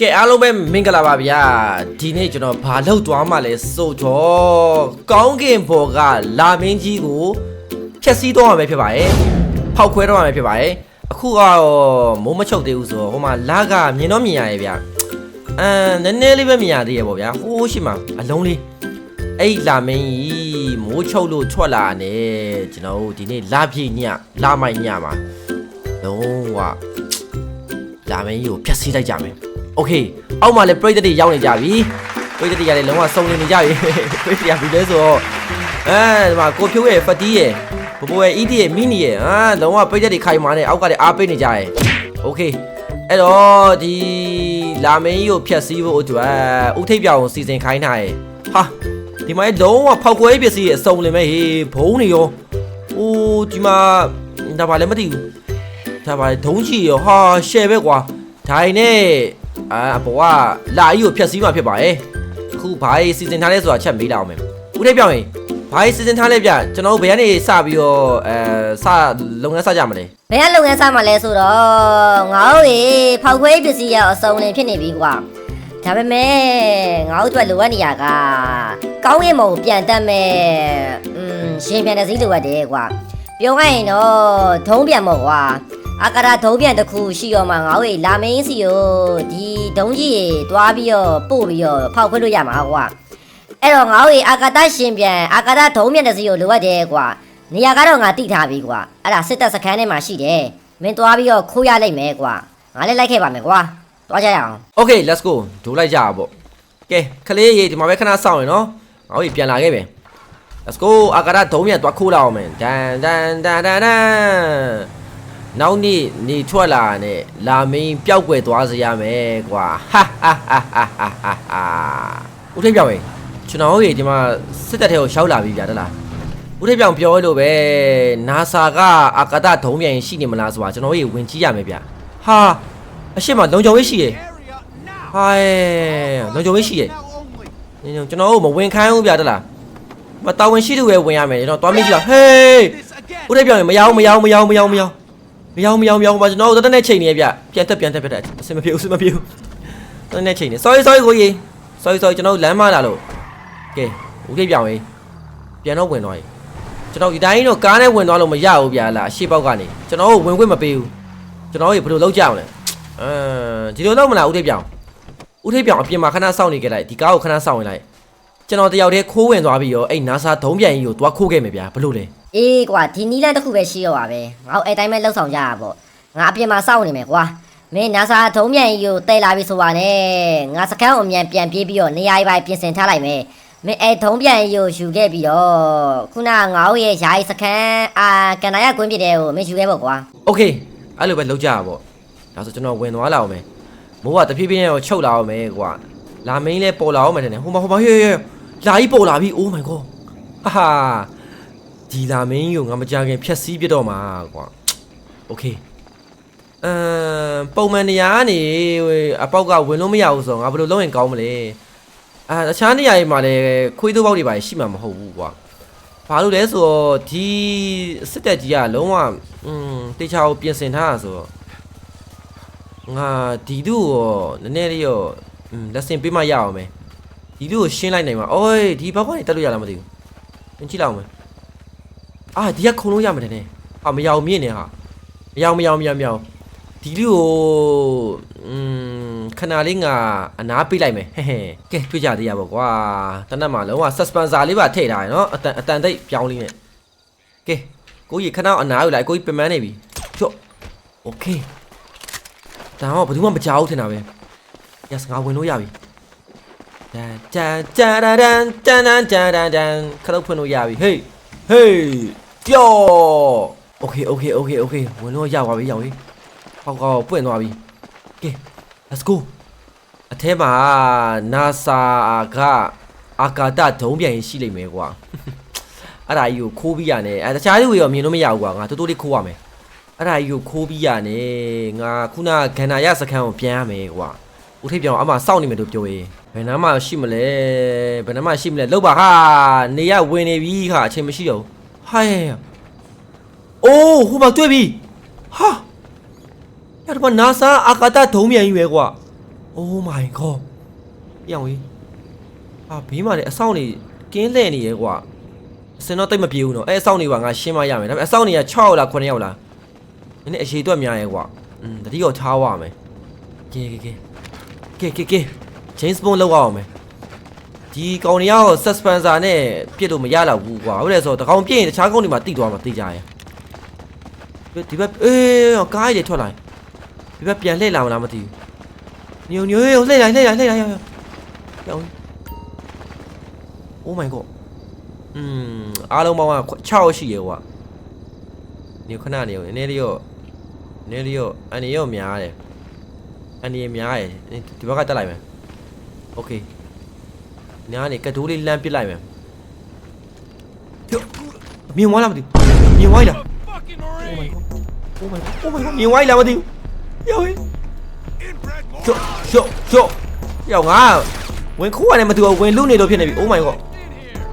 ကဲအားလုံးပဲမင်္ဂလာပါဗျာဒီနေ့ကျွန်တော်ဘာလုပ်သွားမှလဲဆိုတော့ကောင်းကင်ဘော်ကလာမင်းကြီးကိုဖျက်ဆီးတော့မှာပဲဖြစ်ပါတယ်ဖောက်ခွဲတော့မှာပဲဖြစ်ပါတယ်အခုကတော့မိုးမချုပ်သေးဘူးဆိုတော့ဟိုမှာလာကမြင်တော့မြင်ရရဲ့ဗျာအမ်နည်းနည်းလေးပဲမြင်ရသေးရဲ့ပေါ့ဗျာဟိုးရှိမှာအလုံးလေးအဲ့လာမင်းကြီးမိုးချုပ်လို့ထွက်လာတယ်ကျွန်တော်တို့ဒီနေ့လာပြည့်ညလာမိုက်ညမှာလုံးဝလာမင်းကြီးကိုဖျက်ဆီးလိုက်ကြမယ် โอเคအောက်မှာလည်းပြိတ္တတွေရောက်နေကြပြီပြိတ္တတွေကလည်းလုံးဝစုံနေနေကြပြီ ပြိတ္တတွေကဘူးလဲဆိုတော့အဲဒီမှာကိုဖြိုးရဲ့ဖတီးရဲ့ဘဘရဲ့အီးတီရဲ့မီနီရဲ့အာလုံးဝပြိတ္တတွေခိုင်မာနေအောက်ကလည်းအားပေးနေကြရဲ့โอเคအဲ့တော့ဒီလာမင်းကြီးကိုဖျက်ဆီးဖို့အတွက်ဥထိပ်ပြောင်ကိုစီစဉ်ခိုင်းထားရဲ့ဟာဒီမှာလုံးဝဖောက်ခွဲပစ္စည်းရဲ့အစုံလင်မဲ့ဟေးဘုံနေရောအိုးဒီမှာဒါပါလည်းမသိဘူး ဒါပါလေဒုံးချီရောဟာရှယ်ပဲကွာဒါရင်နဲ့ အာအပေါ်ကလာကြီးကိုဖျက်ဆီးမှဖြစ်ပါရဲ့အခုဘာကြီးစီစဉ်ထားလဲဆိုတာချက်မေးလာအောင်မယ်ဦးလေးပြောင်းရင်ဘာကြီးစီစဉ်ထားလဲဗျကျွန်တော်တို့ဘယ်ကနေစပြီးတော့အဲစလုပ်ငန်းစကြမလဲဘယ်ကလုပ်ငန်းစမှာလဲဆိုတော့ငါတို့ရေဖောက်ခွဲပစ္စည်းရအစုံလင်ဖြစ်နေပြီကွာဒါပေမဲ့ငါတို့အတွက်လိုအပ်နေရကကောင်းကင်ဘုံပြန်တက်မဲ့อืมရှင်ပြန်တဲ့စည်းလိုအပ်တယ်ကွာပြောရရင်တော့ဒုံးပြန်မို့ကွာ အကာရာဒုံးပြန်တစ်ခုရှိရောမှငါတို့ရေလာမင်းစီကိုဒီဒုံးကြီးရေတွားပြီးတော့ပို့ပြီးတော့ဖောက်ခွဲလို့ရမှာကွာအဲ့တော့ငါတို့ရေအာကာသရှင်ပြန်အာကာသဒုံးပြန်တဲ့စည်းကိုလိုအပ်တယ်ကွာနေရာကတော့ငါတိထားပြီကွာအဲ့ဒါစစ်တပ်စခန်းထဲမှာရှိတယ်မင်းသွားပြီးတော့ခိုးရလိုက်မယ်ကွာငါလည်းလိုက်ခဲ့ပါမယ်ကွာသွားကြရအောင် Okay let's go ဒိုးလိုက်ကြပါပေါ့ကဲခလေးရေဒီမှာပဲခဏစောင့်ရနော်ငါတို့ပြန်လာခဲ့ပဲ Let's go အာကာဒဒုံးပြန်သွားခိုးလာအောင်မယ်ဒန်ဒန်ဒန်ဒန်ဒ န်နောက်နေ့နေထွက်လာနဲ့လာမင်းပျောက်ကွယ်သွားစေရမယ်ကွာဟာဟာဟာဟာဟာဟာဦးထိပ်ပြောင်းရင်ကျွန်တော်တို့ရေဒီမှာစစ်တပ်ထဲကိုရောက်လာပြီဗျာတလားဦးထိပ်ပြောင်းပြောလို့ပဲ NASA ကအာကာဒဒုံးပြန်ရှိနေမလားဆိုတာကျွန်တော်ရေဝင်ကြည့်ရမယ်ဗျာဟာအရှိမလုံခြုံရေးရှိရေဟိုင်းလုံခြုံရေးရှိရဲ့ညညကျွန်တော်တို့မဝင်ခိုင်းဘူးဗျာတလားမတာဝန်ရှိသူပဲဝင်ရမယ်ကျွန်တော်တွားမကြည့်လားဟေးဦးလေးပြောရင်မရအောင်မရအောင်မရအောင်မရအောင်မရအောင် မရအောင်မရအောင်မရအောင်ပါကျွန်တော်တို့တက်တက်ချိန်နေရဗျပြန်တက်ပြန်တက်ပြန်တက်အစင်မပြေဘူးအစင်မပြေဘူးတက်တက်ချိန်နေ sorry sorry ကိုကြီး sorry sorry ကျွန်တော်လမ်းမလာလို့ကဲဦးလေးပြောင်းရင်ပြန်တော့ဝင်သွားရင်ကျွန်တော်ဒီတိုင်းတော့ကားနဲ့ဝင်သွားလို့မရဘူးဗျာလားအရှိပေါက်ကနေကျွန်တော်တို့ဝင်ခွင့်မပေးဘူးကျွန်တော်တို့ဘယ်လိုလုပ်ကြအောင်လဲအဲဒီလိုလုပ်မလားဦးလေးပြောင်းဦးထိပ်ပြောင်အပြင်မှာခဏစောင့်နေကြလိုက်ဒီကားကိုခဏစောင့်ဝင်လိုက်ကျွန်တော်တယောက်တည်းခိုးဝင်သွားပြီးတော့အဲ့နာဆာဒုံးပြန်ကြီးကိုတွားခိုးခဲ့မယ်ဗျာဘလို့လဲ အေးကွာဒီနီးလန်းတစ်ခုပဲရှိတော့ပါပဲငါတို့အဲ့တိုင်းပဲလှုပ်ဆောင်ကြရပေါ့ငါအပြင်မှာစောင့်နေမယ်ကွာမင်းနာစာထုံးမြန်ကြီးကိုတဲလာပြီဆိုပါနဲ့ငါစကန်းကိုအမြန်ပြန်ပြေးပြီးတော့နေရာကြီးပိုင်းပြင်ဆင်ထားလိုက်မယ်မင်းအဲ့ထုံးပြန်ကြီးကိုယူခဲ့ပြီးတော့ခုနငါတို့ရဲ့ယာယီစခန်းအာကန်နာရကွင်းပြတဲ့ကိုမင်းယူခဲ့ပေါ့ကွာ โอเคအဲ့လိုပဲလုပ်ကြရပါဒါဆိုကျွန်တော်ဝင်သွားလာအောင်မယ်မိုးကတဖြည်းဖြည်းနဲ့တော့ချုပ်လာအောင်မယ်ကွာလာမင်းလဲပေါ်လာအောင်မယ်တဲ့ဟိုမှာဟိုမှာဟေးဟေးဟေးလာကြီးပေါ်လာပြီ oh my god ဟာဟာ ဒီလာမင်းကြီးကိုငါမကြခင်ဖြက်စီးပြတော့မှာကွာโอเคအမ်ပုံမှန်နေရာကနေအပေါက်ကဝင်လို့မရဘူးဆိုတော့ငါဘယ်လိုလုပ်ရင်ကောင်းမလဲ အာတခြားနေရာတွေမှာလည်းခွေးသိုးပေါက်တွေပါရှိမှာမဟုတ်ဘူးကွာဘာလို့လဲဆိုတော့ဒီစစ်တပ်ကြီးကလုံးဝอืมတေချာကိုပြင်ဆင်ထားတာဆိုတော့ငါဒီလူကိုနည်းနည်းလေးရောอืมလက်စင်ပေးမှရအောင်မယ်ဒီလူကိုရှင်းလိုက်နိုင်မှာအိုးဒီဘောက်ကနေတက်လို့ရလားမသိဘူးသင်ကြည့်လောက်မယ် အာဒီကခုံလို့ရမယ်တဲ့ဟာမရောင်မြင့်နေဟာမရောင်မရောင်မရောင်မရောင်ဒီလူကိုอืมခဏလေးငါအနားပေးလိုက်မယ်ဟဲ့ဟဲ့ကဲတွေ့ကြသေးရပါကွာတနက်မှာလုံးဝ suspensor လေးပါထည့်ထားရနော်အတန်အတန်တိတ်ပြောင်းလေးနဲ့ကဲကိုကြီးခဏအနားယူလိုက်ကိုကြီးပင်ပန်းနေပြီချော့โอเคဒါတော့ဘယ်သူမှမကြောက်ထင်တာပဲရစငါဝင်လို့ရပြီတန်တန်တန်တန်တန်တန်ခလုတ်ဖွင့်လို့ရပြီဟေးဟေး ပြောโอเคโอเคโอเคโอเคဝင်လို့ရပါပြီရောက်ပြီဟောက်ကောက်ပွင့်သွားပြီကဲ let's go အထဲမှာ NASA ကအာကာသဒုံးပြန်ရင်ရှိလိမ့်မယ်ကွာ အဲ့ဒါကြီးကိုခိုးပြီးရတယ်အဲတခြားလူတွေရောမြင်လို့မရဘူးကွာငါတိုးတိုးလေးခိုးရမယ်အဲ့ဒါကြီးကိုခိုးပြီးရတယ်ငါခုနကန္နာရစခန်းကိုပြန်ရမယ်ကွာဦးထိပ်ပြောင်အမှစောင့်နေမယ်လို့ပြောရင်ဘယ်နှမ်းမှရှိမလဲဘယ်နှမ်းမှရှိမလဲလောက်ပါဟာနေရဝင်နေပြီခါအချိန်မရှိတော့ဘူး ဟာရရအိုးဟိုမှာတွေ့ပြီဟာ။အဲ့တော့ NASA အာကာသဒုံးမြန်ကြီးပဲကွာ။ Oh my god ပြောင်းကြီးအာဘေးမှာလည်းအဆောင်နေကင်းလှည့်နေရဲကွာအစင်တော့တိတ်မပြေဘူးနော်အဲအဆောင်နေပါငါရှင်းမရမယ်ဒါပေမဲ့အဆောင်နေက6ယောက်လား9ယောက်လားနည်းနည်းအရှိအတွက်များရဲကွာอืมတတိတော့ထားရမယ်ကဲကဲကဲကဲကဲကဲ James Bond လောက်အောင်မယ် ဒီကောင်တွေကတော့ suspenser နဲ့ပြစ်လို့မရတော့ဘူးကွာဟုတ်တယ်ဆိုတော့တကောင်ပြစ်ရင်တခြားကောင်တွေမှာတိသွားမှာတိကြရဲဒီဘက်အေးကားကြီးတွေထွက်လာဒီဘက်ပြန်လှည့်လာမလားမသိဘူးညိုညိုလှည့်လာလှည့်လာလှည့်လာရောက်ရောက်ရောက် Oh my god อืมအားလုံးပေါင်းက6ရှိရေကွာနေခဏနေရောနည်းနည်းလေးရောနည်းနည်းလေးရောအန်နေရောများတယ်အန်နေများတယ်ဒီဘက်ကတက်လိုက်မယ် Okay ညာနေကတိုးလေးလမ်းပစ်လိုက်မယ်ကျော်မြင်ဝါလားမသိဘူးမြင်ဝါလား Fucking Oh my Marine! god Oh my god Oh my god မြင်ဝါလားမသိဘူးယောဟေး Inbred ကျော် moron! ကျော်ကျော်ယောငါဝင်ခိုးရတယ်မသိဘူးဝင်လူနေလို့ဖြစ်နေပြီ Oh my god In here!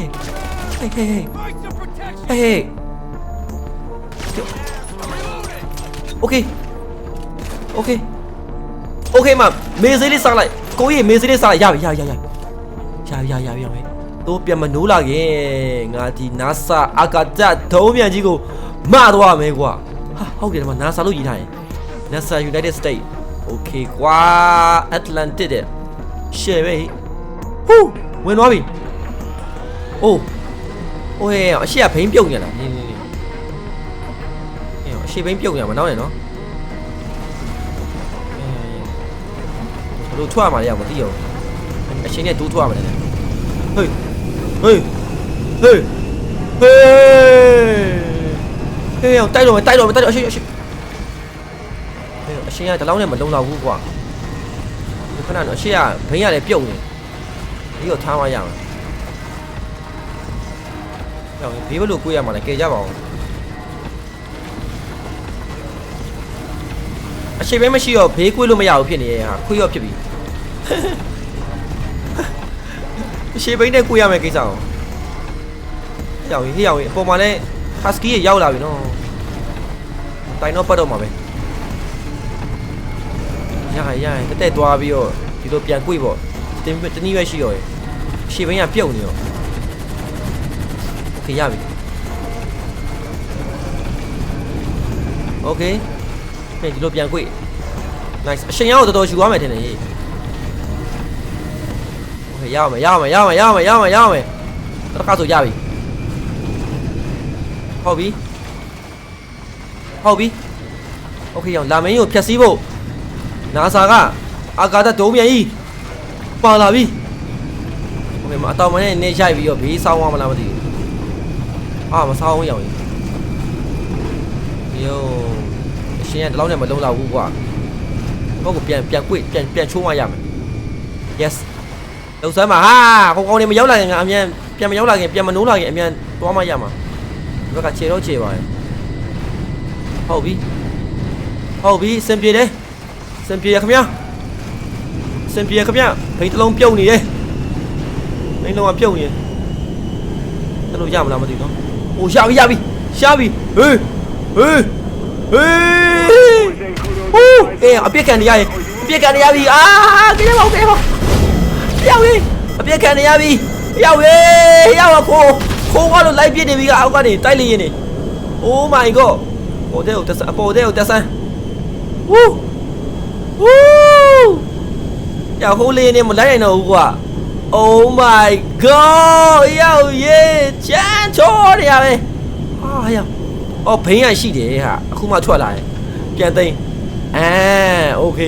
Did Hey hey hey Fight some protection! hey hey Reloading! Okay Okay Okay မမေးစေးလေးစားလိုက် ကိုကြီးမေးစတဲ့စားရပြီရပြီရပြီရပြီရပြီရပြီတို့ပြန်မနိုးလာခင်ငါဒီ NASA အာကာသဒုံးမြန်ကြီးကိုမသွားမယ်ကွာဟာဟုတ်တယ်ဒီမှာ NASA လို့ရေးထားတယ် NASA United States okay ကွာ Atlantic တဲ့ရှယ်ပဲဟူးဝင်သွားပြီအိုးအိုးဟဲ့အရှိကဘိန်းပြုတ်နေလားနင်းနင်းနင်းဟဲ့အရှိဘိန်းပြုတ်နေမှာနောက်နေနော် ဘလို့ထွက်မှာလဲမသိအောင်အရှင်နဲ့တူးထွက်မှာလဲဟေးဟေးဟေးဟေးဟေးတိုက်တော့တိုက်တော့တိုက်တော့အရှင်အရှင်ဟေးအရှင်ကတလောင်းနဲ့မလုံလောက်ဘူးကွာဒီခဏတော့အရှင်ကဘိန်းရလည်းပြုတ်နေဒီကိုထားမရမှာကြောင်ဘေးဘလို့ကိုရမှာလဲကဲကြပါအောင် အရှိဘဲမရှိတော့ဘေးကွေးလို့မရဘူးဖြစ်နေရဲ့ဟာခွေးရောဖြစ်ပြီအရှိဘိန်းနဲ့ကိုရမယ်ကိစ္စအောင်ကြောင်ဟေးအောင်အပေါ်မှာလဲဟတ်စကီးရောက်လာပြီနော်တိုင်တော့ပတ်တော့မှာပဲရရရတက်တက်သွားပြီးတော့ဒီလိုပြန်ကွေးပေါ့တင်းတနည်းရွက်ရှိရောရှေဘိန်းကပြုတ်နေရောโอเคရပြီโอเค ပြန်ဒီလိုပြန်꿰 nice အရှင်ရအောင်တော်တော်ယူရမယ်ထင်တယ်ဟေး okay ရအောင်ရအောင်ရအောင်ရအောင်ရအောင်ရအောင်တစ်ခါဆိုရပြီဟုတ်ပြီဟုတ်ပြီ okay အောင်လာမင်းကိုဖျက်ဆီးဖို့ NASA ကအာကာသဒုံးမြန်ကြီးပါလာပြီ okay မအတော်မနဲ့နေရိုက်ပြီးတော့ဘေးဆောင်းသွားမလားမသိဘူးအာမဆောင်းအောင်ရောင်ကြီးယော ရှင်ကဒီလောက်နဲ့မလုံးတော့ဘူးကွာဟုတ်ကိုပြန်ပြန်ကွေ့ပြန်ပြန်ချိုးမှရမယ် yes လောက်စမ်းပါဟာခေါကောင်းနေမရောက်လာခင်ကအမြန်ပြန်မရောက်လာခင်ပြန်မနိုးလာခင်အမြန်သွားမှရမှာဒီဘက်ကခြေတော့ခြေပါရဲ့ဟုတ်ပြီဟုတ်ပြီစင်ပြေတယ်စင်ပြေရခင်ဗျာစင်ပြေရခင်ဗျာဖိတ်တစ်လုံးပြုတ်နေတယ်ဖိတ်လုံးကပြုတ်နေတယ်အဲ့လိုရမလားမသိဘူးနော်ဟိုရပြီရပြီရပြီဟေးဟေးဟေး ဟိုးအေးအပြစ်ခံနေရရင်အပြစ်ခံနေရပြီအာကြည့်ပါဦးကြည့်ပါရောက်ပြီအပြစ်ခံနေရပြီရောက်ပြီရောက်တော့ခိုးခိုးကတော့လိုက်ပြစ်နေပြီကအောက်ကနေတိုက်လေရင်နေ Oh my god ပေါ်တဲ့ကိုတက်ဆန်းအပေါ်တဲ့ကိုတက်ဆန်းဝူးဝူးရဟိုးလေးနေမလိုက်နိုင်တော့ဘူးကွာ Oh my god ရောက်ရေးချမ်းချောနေရပဲဟာရောက်အော်ဘိန်းရရှိတယ်ဟာအခုမှထွက်လာတယ်ပြန်သိမ်း အဲโอเค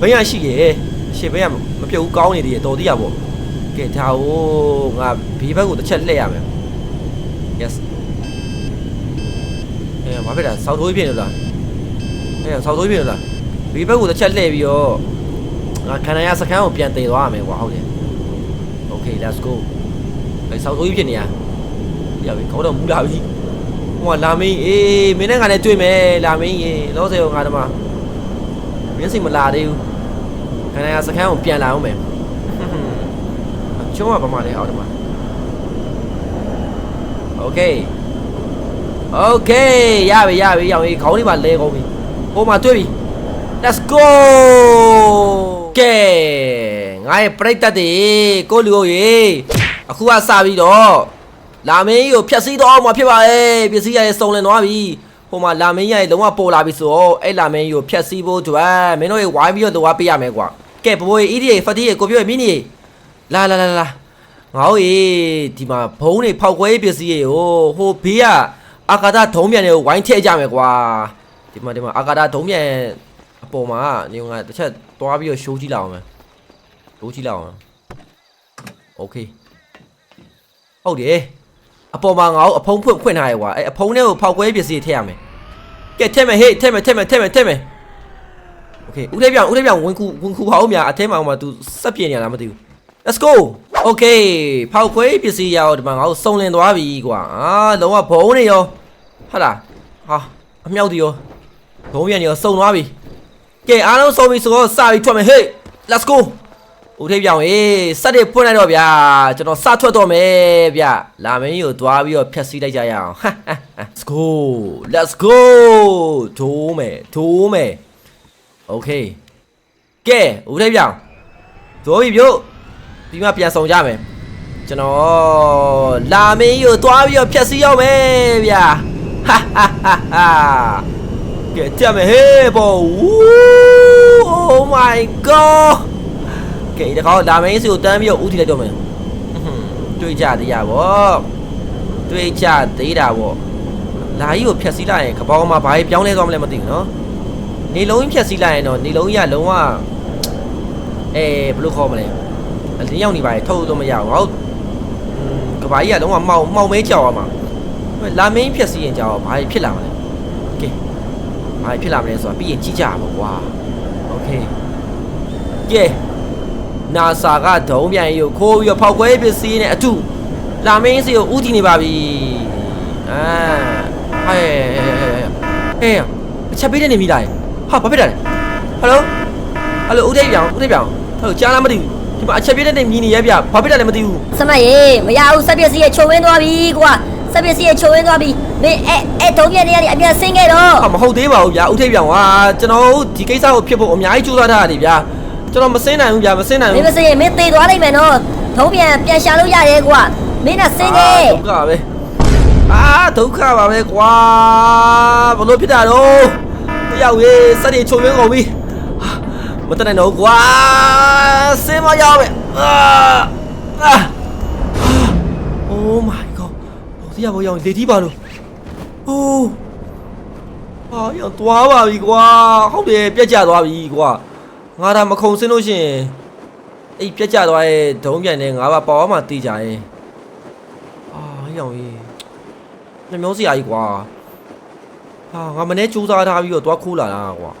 ဘိန်းရရှိတယ်ရှေ့ဘိန်းကမပြုတ်ဘူးကောင်းနေသေးတယ်တော်သေးရပေါ့ကဲဒါဟိုငါဘေးဘက်ကိုတစ်ချက်လှည့်ရမယ် yes အဲဘာဖြစ်တာစောက်ထိုးပြင်းလို့လားအဲစောက်ထိုးပြင်းလို့လားဒီဘက်ကိုတစ်ချက်လှည့်ပြီးတော့ငါခန္ဓာရစခန်းကိုပြန်တည်သွားရမယ်ကွာဟုတ်တယ် Okay let's go အဲစောက်ထိုးပြင်းနေရရပြီခေါင်းတော့မူလာပြီဟိုကလာမင်းအေးမင်းနဲ့ငါနဲ့တွေ့မယ်လာမင်းရေလောဆယ်ကငါတမ မင်းစိတ်မလာသေးဘူးခန္ဓာရစခန်းကိုပြန်လာအောင်မယ်ကျုံးကဘာမှလဲအောင်တမ Okay Okay ရပြီရပြီရောင်ကြီးခေါင်းလေးပါလဲကောင်းပြီဟိုမှာတွေ့ပြီ let's go ကဲငါရဲ့ပြိတ္တတွေကိုလူကိုရေအခုကစပြီးတော့လာမင်းကြီးကိုဖျက်ဆီးတော့မှာဖြစ်ပါရဲ့ပစ္စည်းရရဲ့စုံလင်သွားပြီ ဟိုမှာလာမင်းကြီးရဲ့လုံးဝပေါ်လာပြီဆိုတော့အဲ့လာမင်းကြီးကိုဖျက်ဆီးဖို့အတွက်မင်းတို့ရေဝိုင်းပြီးတော့လိုအပ်ပေးရမယ်ကွာကဲဘဘိုးကြီးအီဒီရေဖတ်တီရေကိုပြောရေမင်းကြီးလာလာလာလာ ငါတို့ရေဒီမှာဘုံတွေဖောက်ခွဲရေးပစ္စည်းရေဟိုဟိုဘေးကအာကာသဒုံးပြန်တွေကိုဝိုင်းထည့်ကြမယ်ကွာဒီမှာဒီမှာအာကာသဒုံးပြန်အပေါ်မှာညီငါတစ်ချက်သွားပြီးတော့ရှိုးကြည့်လောက်အောင်မယ်ရှိုးကြည့်လောက်အောင်โอเคဟုတ်တယ် အပေါ်မှာငါတို့အဖုံးဖွင့်ဖွင့်ထားရကွာအဲအဖုံးတွေကိုဖောက်ခွဲရေးပစ္စည်းထည့်ရမယ်ကဲထည့်မယ်ဟေ့ထည့်မယ်ထည့်မယ်ထည့်မယ်ထည့်မယ်โอเคဦးလေးပြောင်ဦးလေးပြောင်ဝင်ခုဝင်ခုပါဦးများအထဲမှာဟိုမှာ तू စက်ပြင်းနေရလားမသိဘူး Let's go Okay ဖောက်ခွဲပစ္စည်းရအောင်ဒီမှာငါတို့စုံလင်သွားပြီကွာအာလုံးဝဘုံနေရောဟုတ်လားဟာအမြောက်တီရောဘုံပြန်နေရောစုံသွားပြီကဲအားလုံးစုံပြီဆိုတော့စပြီးထွက်မယ် Hey Let's go ဦးထိပ်ပြောင်ရေးစက်တွေဖွင့်လိုက်တော့ဗျာကျွန်တော်စထွက်တော့မယ်ဗျလာမင်းကြီးကိုသွားပြီးတော့ဖြတ်စီးလိုက်ကြရအောင် Let's go Let's go ဒိုးမယ်ဒိုးမယ် Okay ကဲဦးထိပ်ပြောင်ဒိုးပြီပြုတ်ပြီးမှပြန်ဆောင်ကြမယ်ကျွန်တော်လာမင်းကြီးကိုတွားပြီးတော့ဖြတ်စီးရောက်မယ်ဗျာဟာဟာဟာဟာကဲကြက်မယ်ဟေးဘော Oh my god ကဲဒီကောင်လာမင်းစီကိုတန်းပြီးတော့ဦးထီလိုက်တော့မယ်တွေးကြသေးရဗောတွေးကြသေးတာဗောလာကြီးကိုဖြတ်စီးလိုက်ရင်ကပောင်းမှာဘာကြီးပြောင်းလဲသွားမလဲမသိဘူးနော်နေလုံးကြီးဖြတ်စီးလိုက်ရင်တော့နေလုံးကြီးကလုံးဝအဲဘယ်လိုခေါ်မလဲ အလင်းရောက်နေပါလေထုတ်လို့မရဘူးငါတို့อืมကဘာကြီးကလုံးဝမှောင်မှောင်မဲကြောက်ရမှာလာမင်းဖြစ်စီရင်ကြောက်ဘာကြီးဖြစ်လာမလဲโอเคဘာကြီးဖြစ်လာမလဲဆိုတာပြီးရင်ကြည့်ကြပါကွာโอเคကဲ နာဆာကဒုံးပြန်ရုပ်ခိုးပြီးတော့ဖောက်ခွဲပစ္စည်းနဲ့အတူလာမင်းစီကိုဥတီနေပါပြီအာဟဲ့ဟဲ့အချက်ပေးတဲ့နေမိလားဟာဘာဖြစ်တာလဲဟယ်လိုဟယ်လိုဦးတိတ်ပြောင်ဦးတိတ်ပြောင်ဟယ်လိုကြားလားမသိဘူးဒီမှာအချက်ပေးတဲ့နေမြည်နေရဗျဘာဖြစ်တာလဲမသိဘူးစမရေမရဘူးစက်ပစ္စည်းရဲ့ချိုးဝင်းသွားပြီကွာစက်ပစ္စည်းရဲ့ချိုးဝင်းသွားပြီမင်းအဲအဲတုံးပြနေရတဲ့အပြန်ဆင်းခဲ့တော့ဟာမဟုတ်သေးပါဘူးဗျာဦးထိပ်ပြောင်ဟာကျွန်တော်တို့ဒီကိစ္စကိုဖြစ်ဖို့အများကြီးကြိုးစားထားရတယ်ဗျာ ကျွန်တော်မစင်းနိုင်ဘူးဗျာမစင်းနိုင်မဘူးင်းမစင်ရင်မင်းသေသွားနိုင်မယ်နော်ထုံးပြန်ပြန်ရှာလို့ရတယ်ကွာမင်းကဆင်းခဲ့ဒုက္ခပဲအာဒုက္ခပါပဲကွာဘလို့ဖြစ်တာတော့တယောက်ရေးစက်တွေချုံရင်းကုန်ပြီဟာမတတ်နိုင်တော့ဘူးကွာစင်းမရောက်ပဲအာအာ Oh my god ဘောတရားဘောရောက်လေတီးပါလို့ Oh ဟာရောက်သွားပါပြီကွာဟုတ်တယ်ပြက်ကျသွားပြီကွာ ငါဒါမခုံစင်းလို့ရှရင်အဲ့ပြက်ကျသွားရဲ့ဒုံးပြန်နေငါပါပေါ်မှာတီးကြရဲ့အာရောက်ရေးညမျိုးစရာကြီးကွာဟာငါမနေ့စူးစမ်းထားပြီးတော့သွားခိုးလာတာကွာ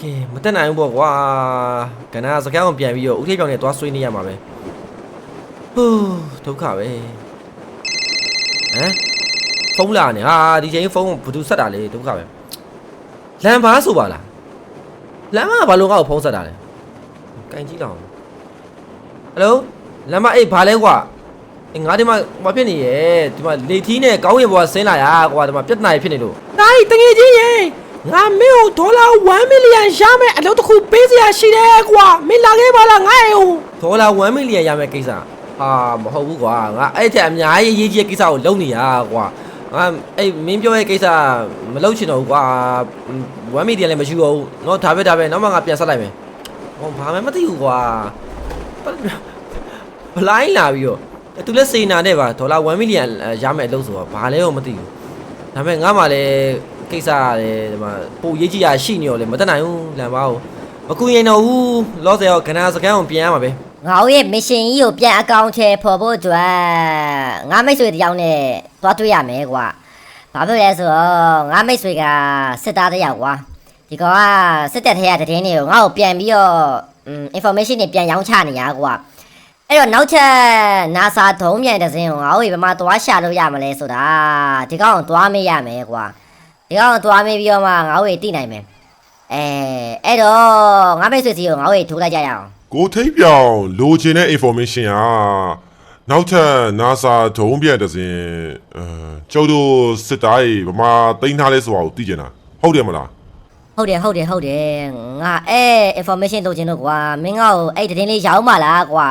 ကဲမတက်နိုင်ဘူးပေါ့ကွာကနစကန်းကိုပြန်ပြီးတော့ဦးထိပ်ပြောင်နဲ့သွားဆွေးနေရမှာပဲဟူးဒုက္ခပဲဟမ်ဖုန်းလာနေဟာဒီချိန်ဖုန်းဘယ်သူဆက်တာလဲဒုက္ခပဲလမ်းပါဆိုပါလား လမ်းမကဘာလို့ငါ့ကိုဖုန်းဆက်တာလဲကင်ကြည့်တော့ဟယ်လိုလမ်းမအေးဘာလဲကွာအေးငါဒီမှာဘာဖြစ်နေရဲ့ဒီမှာလေထီးနဲ့ကောင်းရင်ဘောဆင်းလာရကွာဒီမှာပြဿနာဖြစ်နေလို့နိုင်တငယ်ချင်းရေငါမင်းကိုဒေါ်လာ1မီလီယံရမယ်အလုပ်တစ်ခုပေးစရာရှိတယ်ကွာမင်းလာခဲ့ပါလားငါ့အိမ်ကိုဒေါ်လာ1မီလီယံရမယ့်ကိစ္စဟာမဟုတ်ဘူးကွာငါအဲ့ထက်အများကြီးရေးကြီးတဲ့ကိစ္စကိုလုပ်နေရကွာ ငါအဲ့မင်းပြောရဲ့ကိစ္စမလုပ်ချင်တော့ဘူးကွာ1မီလီယံလည်းမရှိတော့ဘူးเนาะဒါပဲဒါပဲနောက်မှငါပြန်ဆက်လိုက်မယ်ဟောဘာမှမသိဘူးကွာဘလိုင်းလာပြီးတော့သူလည်းစေနာနဲ့ပါဒေါ်လာ1မီလီယံရမယ့်အလုပ်ဆိုတော့ဘာလဲတော့မသိဘူးဒါပေမဲ့ငါမှလည်းကိစ္စလည်းဒီမှာပိုရေးကြီးရရှိနေရောလေမတက်နိုင်ဘူးလမ်းပါဦးမကူရင်တော့ဘူးလောဆယ်ရောကနာစကန်ကိုပြန်ရမှာပဲ ငါတို့ရဲ့မရှင်ကြီးကိုပြန်အကောင့်ထဲပေါ်ဖို့အတွက်ငါမိတ်ဆွေတယောက်နဲ့သွားတွေ့ရမယ်ကွာဘာဖြစ်လဲဆိုတော့ငါမိတ်ဆွေကစစ်သားတစ်ယောက်ကွာဒီကောင်ကစစ်တပ်ထဲကတည်င်းတွေကိုငါ့ကိုပြန်ပြီးတော့ information တွေပြန်ရောင်းချနေရကွာအဲ့တော့နောက်ချက် NASA ဒုံးမြန်တစ်စင်းကိုငါတို့ဘယ်မှာသွားရှာလို့ရမလဲဆိုတာဒီကောင်ကိုသွားမေးရမယ်ကွာဒီကောင်ကိုသွားမေးပြီးတော့မှငါတို့သိနိုင်မယ်အဲအဲ့တော့ငါမိတ်ဆွေစီကိုငါတို့ထိုးလိုက်ကြရအောင် ကိုထိပ်ပြောင်လိုချင်တဲ့ information อ่ะနောက်ထပ် NASA ဒုံးပြက်တစ်စင်အဲကျုပ်တို့စစ်သားကြီးဗမာတိန်းထားလဲဆိုတာကိုသိကျင်တာဟုတ်တယ်မလားဟုတ်တယ်ဟုတ်တယ်ဟုတ်တယ်ငါအဲ information လုပ်ချင်တော့ကွာမင်းငါ့ကိုအဲ့တည်င်းလေးရောင်းပါလားကွာ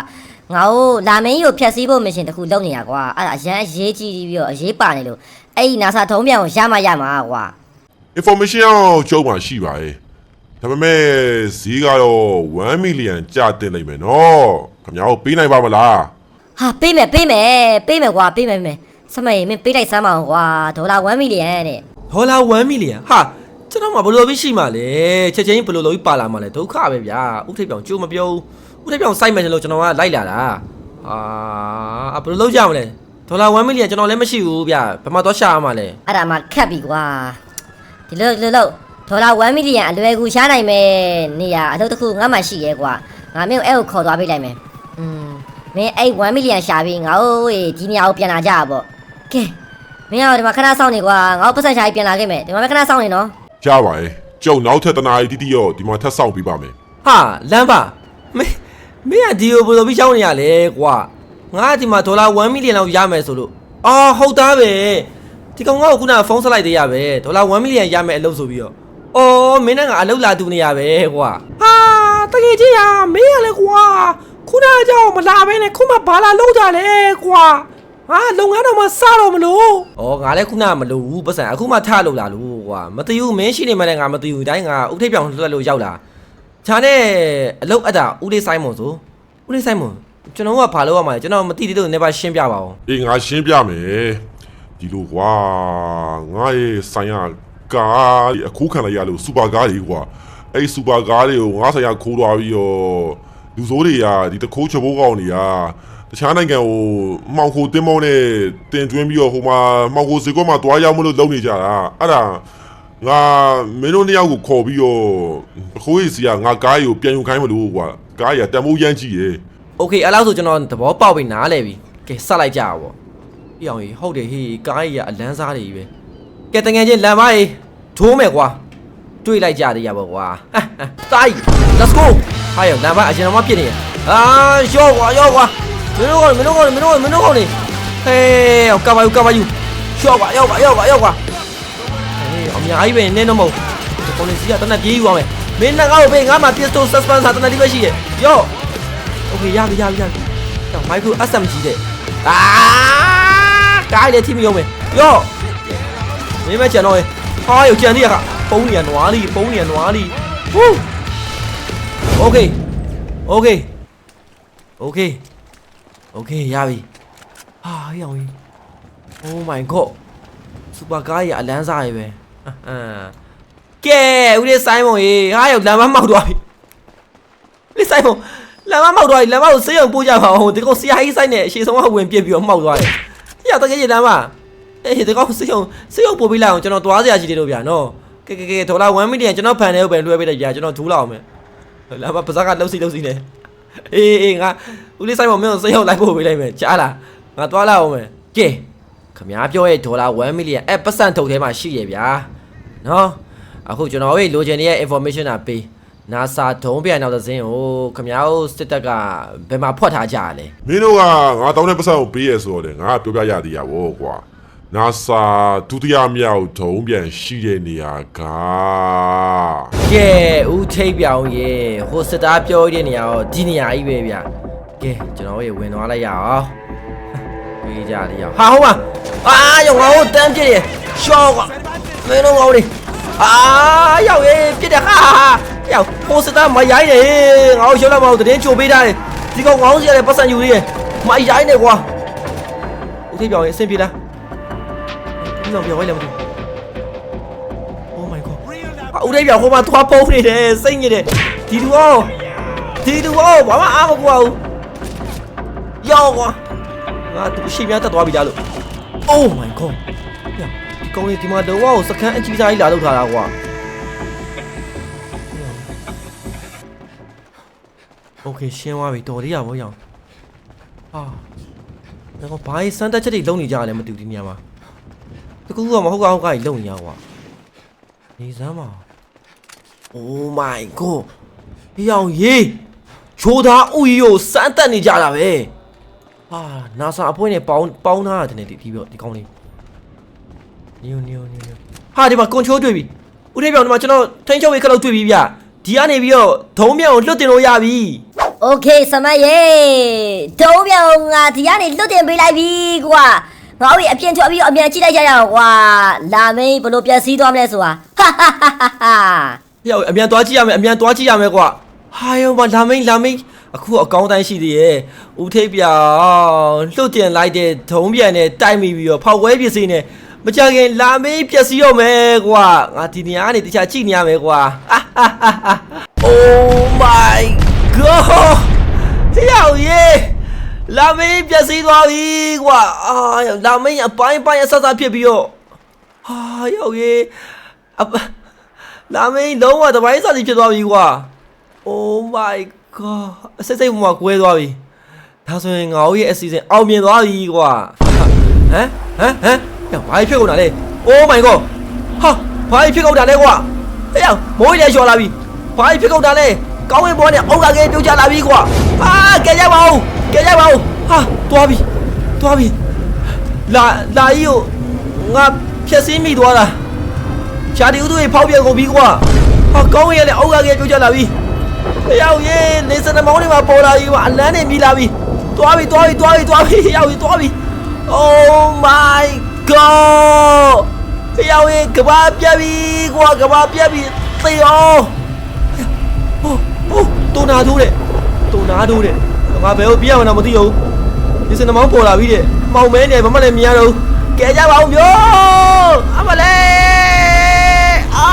ငါ့ကိုလာမင်းကြီးကိုဖြတ်စည်းဖို့မရှင်တစ်ခုလုပ်နေတာကွာအဲ့ဒါအရန်အရေးကြီးပြီးတော့အရေးပါနေလို့အဲ့ဒီ NASA ထုံးပြန်ကိုရမှရမှာကွာ information တော့ကျုံးမှာရှိပါရဲ့ ဒါပေမဲ့ဈေးကတော့1 million ကျတင်လိုက်မယ်နော်ခင်ဗျားတို့ပေးနိုင်ပါမလားဟာပေးမယ်ပေးမယ်ပေးမယ်ကွာပေးမယ်ပေးမယ်စမေမင်းပေးလိုက်စမ်းပါအောင်ကွာဒေါ်လာ1 million တဲ့ဒေါ်လာ1မီလီယံဟာကျွန်တော်မှဘယ်လိုပြီးရှိမှလဲချက်ချင်းဘယ်လိုလုပ်ပြီးပါလာမှလဲဒုက္ခပဲဗျာဥထိပ်ပြောင်ကြိုးမပြောဘူးဥထိပ်ပြောင်စိုက်မယ်လို့ကျွန်တော်ကလိုက်လာတာအာဘယ်လိုလုပ်ကြမလဲဒေါ်လာ1မီလီယံကျွန်တော်လည်းမရှိဘူးဗျာဘယ်မှာတော့ရှာရမှာလဲအဲ့ဒါမှခက်ပြီကွာဒီလိုဒီလိုလို့ ဒေါ်လာ1 million အလွယ်ကူရှားနိုင်မယ်နေရအလုပ်တစ်ခုငါမှရှိရဲကွာငါမင်းကိုအဲ့ကိုခေါ်သွားပေးလိုက်မယ်อืมမင်းအဲ့1 million ရှာပြီးငါ့ကိုဒီနေရာကိုပြန်လာကြတာပေါ့ကဲမင်းကဒီမှာခဏစောင့်နေကွာငါ့ကိုပတ်စံရှာပြီးပြန်လာခဲ့မယ်ဒီမှာပဲခဏစောင့်နေနော်ကြပါရဲ့ကျုံနောက်ထပ်တနားတီတီရောဒီမှာထပ်ဆောင်ပေးပါမယ်ဟာလမ်းပါမင်းမင်းကဒီကိုဘယ်လိုပြီးရှောင်းနေရလဲကွာငါကဒီမှာဒေါ်လာ1မီလီယံလောက်ရမယ်ဆိုလို့အော်ဟုတ်သားပဲဒီကောင်ကခုနကဖုန်းဆက်လိုက်သေးရပဲဒေါ်လာ1မီလီယံရမယ်အလုပ်ဆိုပြီးတော့ အော်မင်းနဲ့ကအလုပ်လာတူနေရပဲကွာဟာတကယ်ကြီးဟာမင်းရလဲကွာခုနကကြောင်မလာဘဲနဲ့ခုမှဘာလာလောက်ကြလဲကွာဟာလုပ်ငန်းတော့မစတော့မလို့။အော်ငါလည်းခုနကမလို့ဘူးပတ်စံအခုမှထလို့လာလို့ကွာမသိဘူးမင်းရှိနေမှလည်းငါမသိဘူးတိုင်းငါဥထိပ်ပြောင်လွှတ်လို့ရောက်လာ။ခြားနဲ့အလုတ်အပ်တာဦးလေးဆိုင်မွန်ဆိုဦးလေးဆိုင်မွန်ကျွန်တော်ကဘာလုပ်ရမှာလဲကျွန်တော်မသိသေးလို့နေပါရှင်းပြပါဦးအေးငါရှင်းပြမယ်ဒီလိုကွာငါရဲ့ဆိုင်ရ ကားအခုခံလိုက်ရလို့စူပါကားတွေကွာအဲ့စူပါကားတွေကိုငါဆိုင်ရခိုးသွားပြီးတော့လူစိုးတွေကဒီတခိုးချဘိုးကောင်တွေကတခြားနိုင်ငံကိုမှောင်ခိုတင်းမောင်းနဲ့တင်ကျွင်းပြီးတော့ဟိုမှာမှောင်ခိုစီကွက်မှာတွားရောက်မလို့လုပ်နေကြတာအဲ့ဒါငါမင်းတို့နှစ်ယောက်ကိုခေါ်ပြီးတော့တခိုးကြီးစီကငါကားကြီးကိုပြန်ယူခိုင်းမလို့ကွာကားကြီးကတန်မိုးရမ်းကြည့်ရေ။ Okay အဲ့လောက်ဆိုကျွန်တော်သဘောပေါက်ပြီနားလဲပြီ။ကဲဆက်လိုက်ကြပါပေါ့။ပြအောင်ကြီးဟုတ်တယ်ဟေးကားကြီးကအလန်းစားတွေကြီးပဲ။ကဲတငယ်ချင်းလမ်းမကြီး ထိုးမယ်ကွာတွေးလိုက်ကြသေးရပါကွာတိုက် let's go ဟာရလမ်းပါအရှင်တော်မဖြစ်နေရအာရော့ကွာရော့ကွာမင်းတို့ကမင်းတို့ကမင်းတို့ကမင်းတို့ကလေဟေးကဘာယူကဘာယူရော့ကွာရော့ကွာရော့ကွာရော့ကွာဟေးအများကြီးပဲနင်းတော့မဟုတ်ဒီကောင်လေးစီကတနက်ပြေးယူအောင်မယ်မင်းနှကောက်ပဲငါမှ pistol suspense တနက်ဒီပဲရှိရရော့ okay ရပြီရပြီရပြီတော့ micro SMG တဲ့အာကားလေထိမယုံမယ်ရော့မင်းမချန်တော့ရဲ့ ဟာယောကြံသေးရခပုံးနေရနွားလီပုံးနေရနွားလီဟူးโอเคโอเคโอเคโอเคရပြီဟာရောင်ကြီး Oh my god စူပါကားရအလန်းစားရပဲအဟမ်ကဲဦးလေးဆိုင်မုံရေဟာယောလမ်းမမောက်သွားပြီလေးဆိုင်မုံ လမ်းမမောက်သွားပြီလမ်းမကိုစေးအောင်ပို့ကြပါအောင်ဒီကောင်ဆရာကြီးဆိုင်နဲ့အရှိဆုံးကဝင်ပြစ်ပြီးတော့မှောက်သွားတယ်။ရောက်တကယ်ကြီးလမ်းမ အေးဒီကောင်စေးအောင်စေးအောင်ပို့ပေးလိုက်အောင်ကျွန်တော်သွားစရာရှိတယ်လို့ဗျာနော်။ကဲကဲကဲဒေါ်လာ1မီလီယံကျွန်တော်ဖန်တယ်ပဲလွှဲပေးလိုက်ဗျာကျွန်တော်ထူးလောက်အောင်မယ်။လမ်းမပါဇက်ကလှုပ်စီလှုပ်စီနေ။အေးအေးငါဦးလေးဆိုင်မမင်းကိုစေးအောင်လိုက်ပို့ပေးလိုက်မယ်ကြားလား။ငါသွားလာအောင်မယ်။ကဲခမားပြောရဲ့ဒေါ်လာ1မီလီယံအဲပတ်စံထုတ်ထဲမှာရှိရဲ့ဗျာ။နော်အခုကျွန်တော်ရဲ့လိုချင်တဲ့ information อ่ะပေး NASA ဒုံးပြန်နောက်တဲ့ဇင်းကိုခမ ्या တို့စစ်တပ်ကဘယ်မှာဖွက်ထားကြရလဲ မင်းတို့ကငါတောင်းတဲ့ပတ်စံကိုပေးရဆိုတော့လေငါကပြောပြရသေးရဗောကွာ နာဆာဒုတိယမြောက်ဒုံပြန်ရှိတဲ့နေရာကကဲဦးထိပ်ပြောင်ရေဟိုစစ်သားပြောရတဲ့နေရာတော့ဒီနေရာကြီးပဲဗျကဲကျွန်တော်ရေဝင်သွားလိုက်ရအောင်ပြေးကြရအောင်ဟာဟုတ်ပါအာရောငါ့ကိုတန်းပြည့်ရရှော့ကွာမင်းတို့ငေါလေးအာရောက်ရေပြည့်တယ်ဟာရောက်ဟိုစစ်သားမရိုင်းနေငါ့ကိုရှော့လိုက်မအောင်တရင်ချိုပေးထားတယ်ဒီကောင်ငေါစီရတဲ့ပတ်စံယူရည်မရိုင်းနေကွာဦးထိပ်ပြောင်ရေအဆင်ပြေလား ပြောင်ပြောင်ဝိုင်းလည်းမသိဘူး Oh my god အူတိုင်းပြောင်ဟိုမှာသွားပုံးနေတယ်စိတ်ညစ်တယ်ဒီသူရောဒီသူရောဘာမှအားမကွာဘူးရောက်ကွာငါသူအရှိများတက်သွားပြီလားလို့ Oh my god ညကောင်းလေးဒီမှာတော့ဝါကိုစကန်အကြီးစားကြီးလာလောက်ထားတာကွာ Okay ရှင်းသွားပြီတော်သေးရပါဘောရောင်အာငါကဘာစမ်းတက်ချက်တွေလုံနေကြရလဲမသိဘူးဒီနေရာမှာ တကူကမဟုတ်ကောင်းကောင်းကြီးလုံနေရကွာ နေစမ်းပါ Oh my god ဒီအောင်ရေးချိုးသားဥယီကိုစမ်းတက်နေကြတာပဲဟာနာဆာအဖွဲနဲ့ပေါင်းပေါင်းထားတာတဲ့ဒီဒီပြောဒီကောင်းလေးနီယိုနီယိုနီယိုဟာဒီမှာကွန်ချိုးတွေ့ပြီ ဦးထေးပြောင်ဒီမှာကျွန်တော်ထိန်းချုပ်ရေးခလုတ်တွေ့ပြီဗျဒီကနေပြီးတော့ဒုံးမြောင်ကိုလွတ်တင်လို့ရပြီ โอเคစမတ်ရေဒုံးပြောင်ငါဒီကနေလွတ်တင်ပေးလိုက်ပြီကွာ ငါတို့အပြင်ထွက်ပြီးတော့အမြန်ကြည့်လိုက်ကြရအောင်ကွာလာမင်းဘလို့ပြန်စည်းသွားမလဲဆိုတာဟာဟာဟာဟာဟာ။ရောက်အမြန်သွားကြည့်ရမယ်အမြန်သွားကြည့်ရမယ်ကွာ။ဟာယောမလာမင်းလာမင်းအခုအကောင်းတိုင်းရှိသေးရဲ့။ဦးထိပ်ပြောင်လှုပ်တင်လိုက်တဲ့ဒုံးပြန်နဲ့တိုက်မိပြီးတော့ဖောက်ဝဲပစ္စည်းနဲ့မကြခင်လာမင်းပျက်စီးရောမယ်ကွာ။ငါဒီနေရာကနေတခြားကြည့်နေရမယ်ကွာ။ Oh my god ရောက်ရေး လာမင်းပျက်စီးသွားပြီကွာ။အာလာမင်းအပိုင်းပိုင်းအဆဆဖြစ်ပြီးတော့ဟာရောက်ရေးအပလာမင်းလုံးဝတပိုင်းစာစီဖြစ်သွားပြီကွာ Oh my god အစစ်စိတ်ဘုံမှာကွဲသွားပြီဒါဆိုရင်ငါတို့ရဲ့အစီအစဉ်အောင်မြင်သွားပြီကွာဟမ်ဟမ်ဟမ်ညဘာဖြစ်ကုန်တာလဲ Oh my god ဟာဘာဖြစ်ကုန်တာလဲကွာဟဲ့မိုးရလျှော်လာပြီဘာဖြစ်ကုန်တာလဲ ကောင်းဝင်ပေါ်နဲ့အုတ်လာကဲပြုတ်ချလာပြီကွာဟာကဲကြပါဦးကဲကြပါဦးဟာသွားပြီသွားပြီလာလာကြီးကိုငါဖြက်စင်းမိသွားတာရှာဒီဥသူရေဖောက်ပြန်ကုန်ပြီကွာဟာကောင်းရလေအောက်ကကြီးကြိုးကြလာပြီတယောက်ရေနေစနမောင်းတွေမှာပေါ်လာပြီကွာအလန်းနေမြည်လာပြီတွားပြီတွားပြီတွားပြီတွားပြီရောက်ပြီတွားပြီ Oh my god တယောက်ရေကဘာပြက်ပြီကွာကဘာပြက်ပြီသေအောင်ဟိုဟို တူနာထိုးတယ်တူနာထိုးတယ်ငါဘယ်ကိုပြရမလဲမသိဘူးဒီစနမောင်းပေါ်လာပြီတဲ့မောင်မဲနေဘာမှလည်းမရတော့ဘူးကဲကြပါဦးမျိုးအမလေးအာ